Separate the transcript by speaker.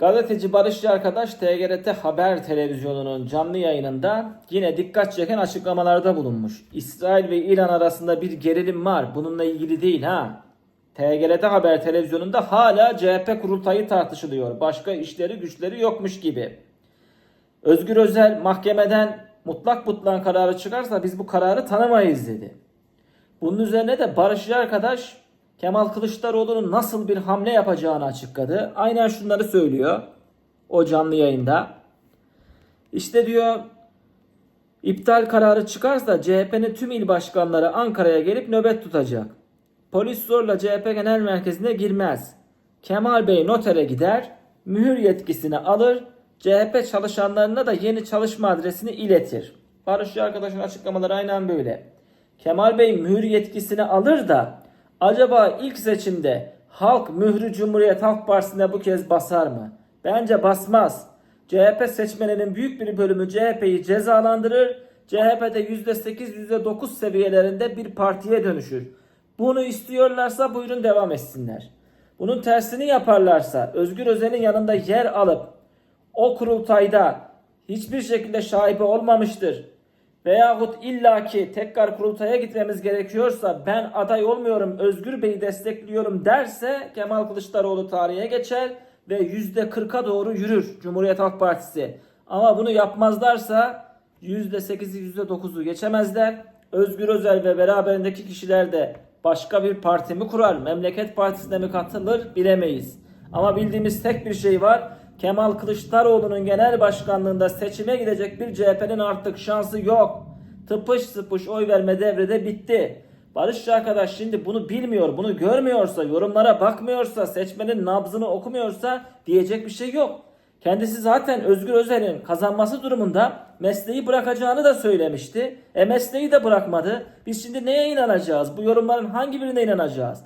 Speaker 1: Gazeteci Barışçı arkadaş TGRT Haber Televizyonu'nun canlı yayınında yine dikkat çeken açıklamalarda bulunmuş. İsrail ve İran arasında bir gerilim var. Bununla ilgili değil ha. TGRT Haber Televizyonu'nda hala CHP kurultayı tartışılıyor. Başka işleri güçleri yokmuş gibi. Özgür Özel mahkemeden mutlak mutlak kararı çıkarsa biz bu kararı tanımayız dedi. Bunun üzerine de Barışçı arkadaş Kemal Kılıçdaroğlu'nun nasıl bir hamle yapacağını açıkladı. Aynen şunları söylüyor o canlı yayında. İşte diyor iptal kararı çıkarsa CHP'nin tüm il başkanları Ankara'ya gelip nöbet tutacak. Polis zorla CHP genel merkezine girmez. Kemal Bey notere gider, mühür yetkisini alır, CHP çalışanlarına da yeni çalışma adresini iletir. Barışçı arkadaşın açıklamaları aynen böyle. Kemal Bey mühür yetkisini alır da acaba ilk seçimde halk mührü Cumhuriyet Halk Partisi'ne bu kez basar mı? Bence basmaz. CHP seçmeninin büyük bir bölümü CHP'yi cezalandırır. CHP'de %8 %9 seviyelerinde bir partiye dönüşür. Bunu istiyorlarsa buyurun devam etsinler. Bunun tersini yaparlarsa Özgür Özel'in yanında yer alıp o kurultayda hiçbir şekilde şaibe olmamıştır veyahut illaki tekrar kurultaya gitmemiz gerekiyorsa ben aday olmuyorum Özgür Bey'i destekliyorum derse Kemal Kılıçdaroğlu tarihe geçer ve %40'a doğru yürür Cumhuriyet Halk Partisi. Ama bunu yapmazlarsa %8'i %9'u geçemezler. Özgür Özel ve beraberindeki kişiler de başka bir parti mi kurar, memleket partisine mi katılır bilemeyiz. Ama bildiğimiz tek bir şey var. Kemal Kılıçdaroğlu'nun genel başkanlığında seçime gidecek bir CHP'nin artık şansı yok. Tıpış tıpış oy verme devrede bitti. Barışçı arkadaş şimdi bunu bilmiyor, bunu görmüyorsa, yorumlara bakmıyorsa, seçmenin nabzını okumuyorsa diyecek bir şey yok. Kendisi zaten Özgür Özel'in kazanması durumunda mesleği bırakacağını da söylemişti. E mesleği de bırakmadı. Biz şimdi neye inanacağız? Bu yorumların hangi birine inanacağız?